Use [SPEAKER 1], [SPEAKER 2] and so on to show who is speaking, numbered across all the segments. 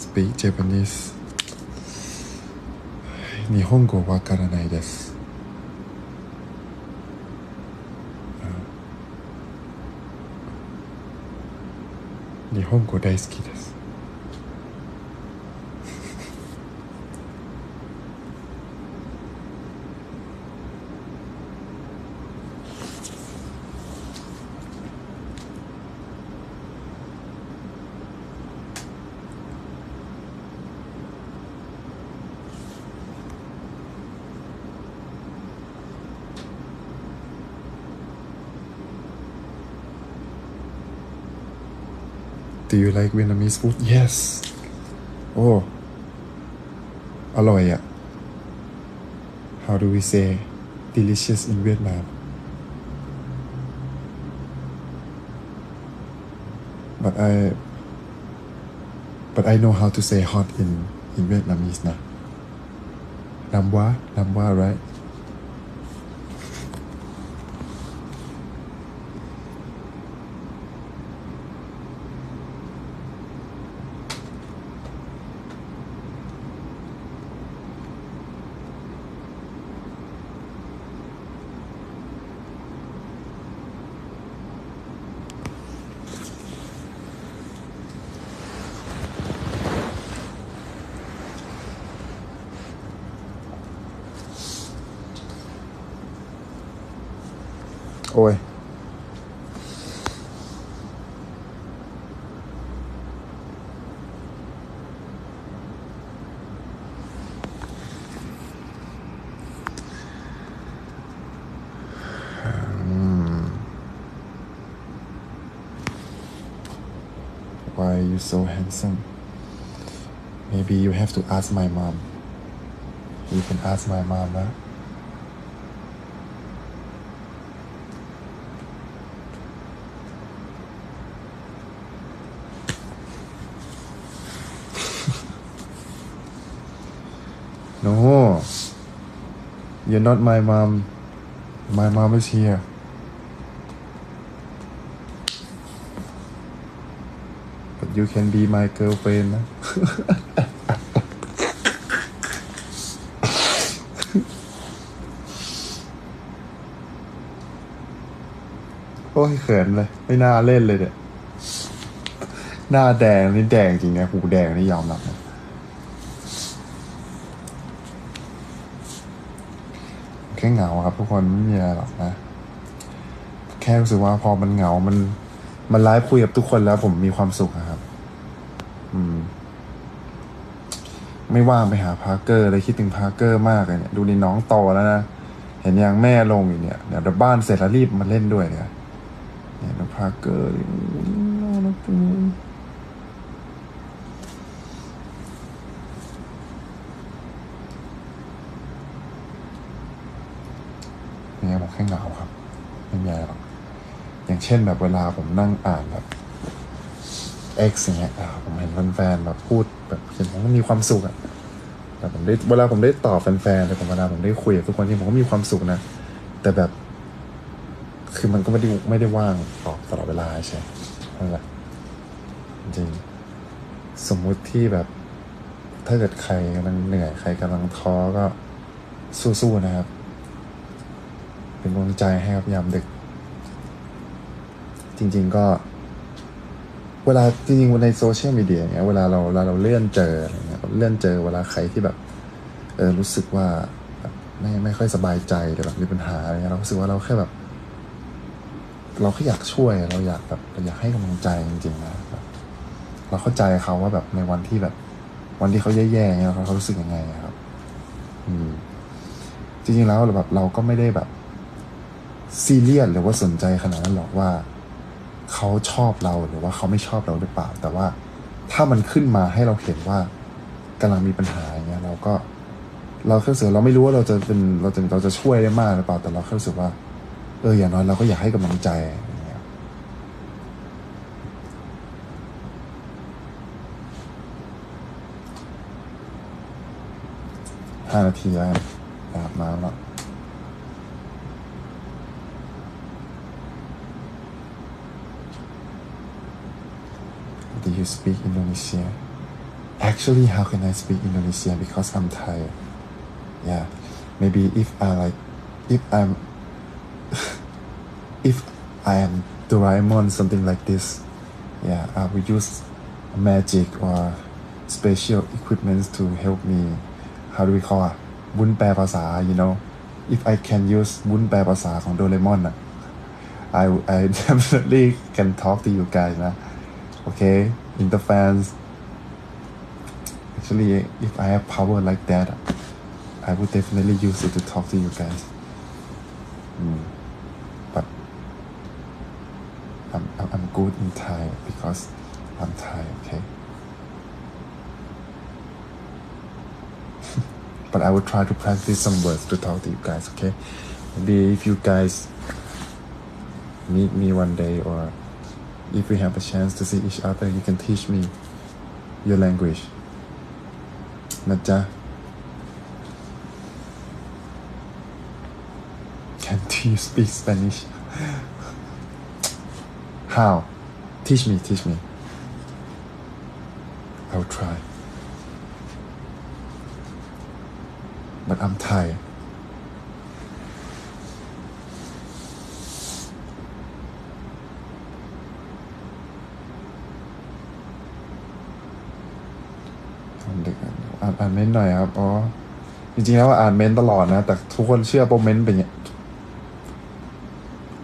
[SPEAKER 1] speak Japanese. 日本語わからないです。うん。日本語大好きです。Do you like Vietnamese food? Yes. โอ้ อร่อยอะ How do we say delicious in Vietnam? But I but I know how to say hot in in Vietnamese นะ Nam Wa Nam Wa rightโอ้ ย Why are you so handsome? Maybe you have to ask my mom. You can ask my mom, huh? You're not my mom. My mom is here. But you can be my girlfriend นะ โอ้ยเขินเลย ไม่น่าเล่นเลยเนี่ย หน้าแดงนี่แดงจริงนะหูแดงนี่ยอมรับนะ แค่เหงาครับ ทุกคนไม่มีอะไรหรอกนะ แค่รู้สึกว่าพอมันเหงา มัน มันไลฟ์คุยกับทุกคนแล้วผมมีความสุขครับ อืม ไม่ว่างไปหาพาร์เกอร์เลยคิดถึงพาร์เกอร์มากเลยเนี่ยดูนี่น้องโตแล้วนะ เห็นยังแม่ลงอยู่เนี่ยเดี๋ยวบ้านเสร็จแล้วรีบมาเล่นด้วยเนี่ยเนี่ยพาร์เกอร์ดิน่ารักจังเลยเนี่ยบอกแค่เหงาครับ ไม่มีอะไรหรอกอย่างเช่นแบบเวลาผมนั่งอ่านแบบ X อย่างเงี้ยผมเห็นแฟนๆแบบพูดแบบเห็นผมก็มีความสุขอะแต่ผมได้เวลาผมได้ตอบแฟนๆแต่ผมเวลาผมได้คุยกับทุกคนที่ผมก็มีความสุขนะ แต่แบบ คือมันก็ไม่ได้ไม่ได้ว่างตอบตลอดเวลาใช่ไหมนั่นแหละจริงสมมุติที่แบบ ถ้าเกิดใครกำลังเหนื่อยใครกำลังท้อก็สู้ๆนะครับ เป็นกำลังใจให้ครับยามดึก จริง ๆก็ เวลาจริงๆในโซเชียลมีเดียเนี้ยเวลาเราเวลาเราเลื่อนเจออะไรเงี้ยเลื่อนเจอเวลาใครที่แบบ เออรู้สึกว่าไม่ไม่ค่อยสบายใจหรือแบบมีปัญหาอะไรเงี้ยเรารู้สึกว่าเราแค่แบบ เราแค่อยากช่วยเราอยากแบบเราอยากให้กำลังใจจริงๆนะแบบเราเข้าใจเขาว่าแบบในวันที่แบบ วันที่เขาแย่ๆเงี้ยเขาเขารู้สึกยังไงอะครับ อืมจริงๆแล้วแบบเราก็ไม่ได้แบบ ซีเรียสหรือว่าสนใจขนาดนั้นหรอกว่าเขาชอบเราหรือว่าเขาไม่ชอบเราหรือเปล่า แต่ว่าถ้ามันขึ้นมาให้เราเห็นว่ากำลังมีปัญหาอย่างเงี้ยเราก็เราแค่รู้สึกเราไม่รู้ว่าเราจะเป็นเราจะเราจะช่วยได้มากหรือเปล่า แต่เราแค่รู้สึกว่า เอออย่างน้อยเราก็อยากให้กำลังใจอย่างเงี้ยห้านาทีแล้วอาบน้ำแล้ว Do you speak Indonesia actually how can I speak Indonesian because I'm tired yeah maybe if I like if I'm if I am Doraemon something like this yeah I will use magic or special equipment to help me how do we call อะวุ้นแปลภาษา you know if I can use วุ้นแปลภาษาของโดเรมอนอะ I I definitely can talk to you guys นะ okay inter fans. Actually if I have power like that I would definitely use it to talk to you guys. Mm. but I'm, I'm I'm good in Thai because I'm Thai okay? But I will try to practice some words to talk to you guys okay? Maybe if you guys meet me one day or if we have a chance to see each other you can teach me your language นะจ๊ะ Can you speak Spanish How teach me teach me I will try but I'm Thai อ่านดึกอ่านอ่านเม้นต์หน่อยครับอ๋อจริงๆแล้วอ่านเม้นต์ตลอดนะ แต่ทุกคนเชื่อโปรเม้นต์เป็นอย่างเงี้ย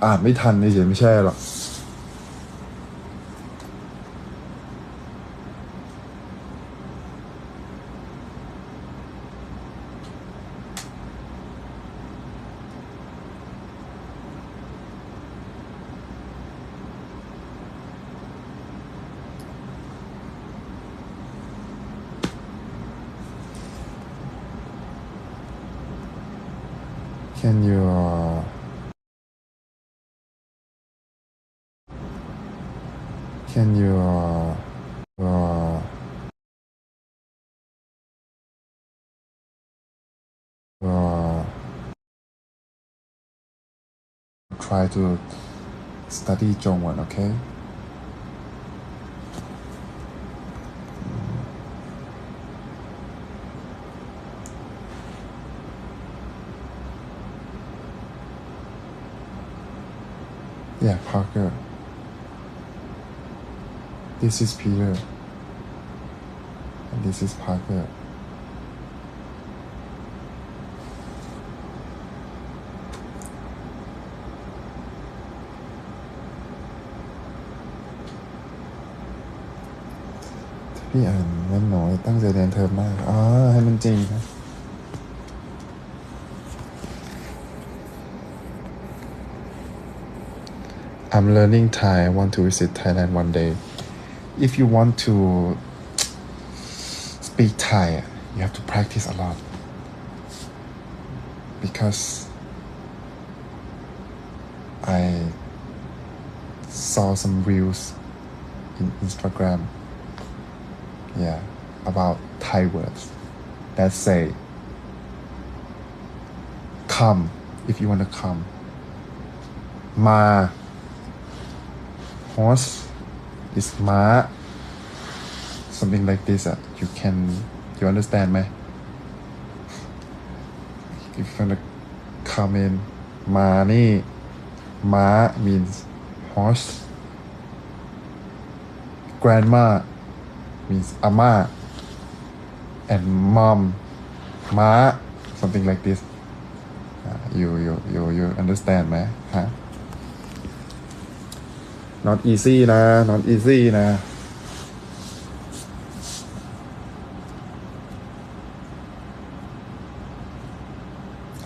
[SPEAKER 1] อ่านไม่ทันเฉยๆไม่ใช่หรอก Can you uh, Can you uh, uh, uh, try to study Zhongwen, okay? Yeah, Parker. This is Peter. And this is Parker. "พี่อ่านมันหน่อยตั้งใจเรียนเทอมมาก อ๋อ ให้มันจริงครับ I'm learning Thai. I want to visit Thailand one day. If you want to speak Thai, you have to practice a lot. Because I saw some reels in Instagram. Yeah, about Thai words that say come if you want to come. Ma horse is ม้า something like this อะ you can you understand ไหม if you wanna come in มานี่ ม้า means horse grandma means อาม่า and mom ม้า something like this you you you you understand ไหมฮะ not easy นะ not easy นะ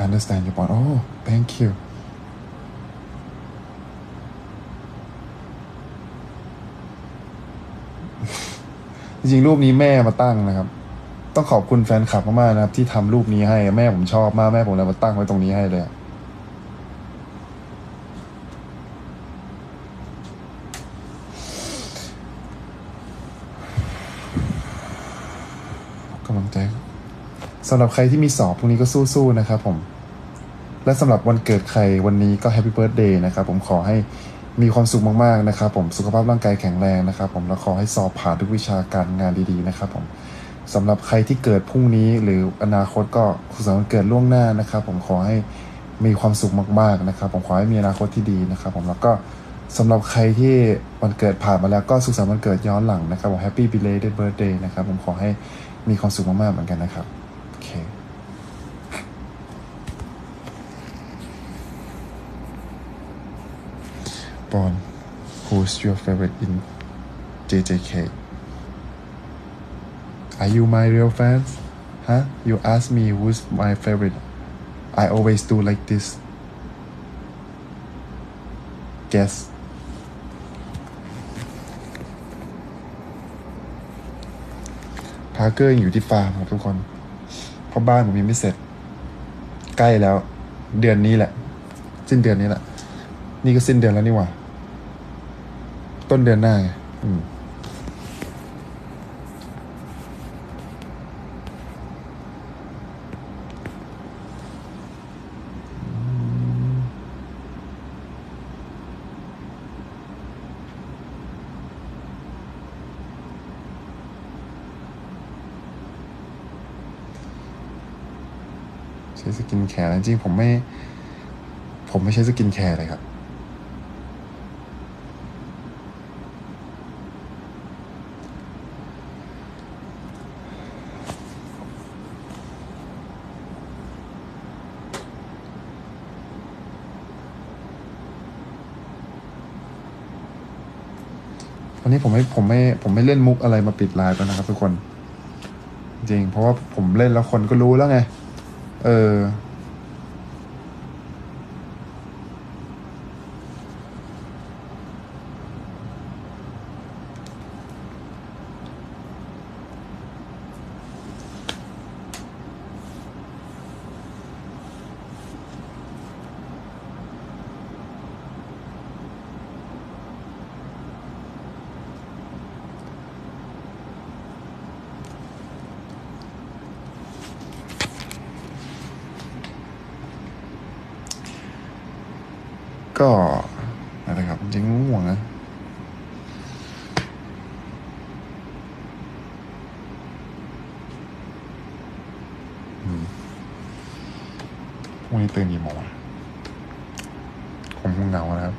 [SPEAKER 1] understand your point oh thank you จริงๆรูปนี้แม่มาตั้งนะครับ ต้องขอบคุณแฟนคลับมากๆนะครับ ที่ทำรูปนี้ให้แม่ผมชอบมากแม่ผมเลยมาตั้งไว้ตรงนี้ให้เลย กำลังใจสำหรับใครที่มีสอบพรุ่งนี้ก็สู้ๆนะครับผม และสำหรับวันเกิดใครวันนี้ก็แฮปปี้เบิร์ดเดย์นะครับผมขอให้มีความสุขมากๆนะครับผมสุขภาพร่างกายแข็งแรงนะครับ ผมแล้วขอให้สอบผ่านทุกวิชาการงานดีๆนะครับผมสำหรับใครที่เกิดพรุ่งนี้หรืออนาคตก็สุขสันต์วันเกิดล่วงหน้านะครับ ผมขอให้มีความสุขมากๆนะครับ ผมขอให้มีอนาคตที่ดีนะครับ ผมแล้วก็สำหรับใครที่วันเกิดผ่านมาแล้วก็สุขสันต์วันเกิดย้อนหลังนะครับผม Happy belated birthday นะครับผมขอให้ มีความสุขมากๆเหมือนกันนะครับ โอเค บอล who's your favorite in JJK Are you my real fans? Huh? You ask me who's my favorite. I always do like this. Guess. าร์เกอร์ยังอยู่ที่ฟาร์มครับทุกคน เพราะบ้านผมยังไม่เสร็จ ใกล้แล้ว เดือนนี้แหละ สิ้นเดือนนี้แหละ นี่ก็สิ้นเดือนแล้วนี่หว่า ต้นเดือนหน้าอืม กินแคร์จริงๆผมไม่ ผมไม่ใช้สกินแคร์เลยครับ วันนี้ผมไม่ผมไม่ผมไม่เล่นมุกอะไรมาปิดไลฟ์แล้วนะครับทุกคน จริง เพราะว่าผมเล่นแล้วคนก็รู้แล้วไง เก็อะไรครับ จริงง่วงนะอืมพรุ่งนี้ตื่นกี่โมงผมคงเหงานะครับ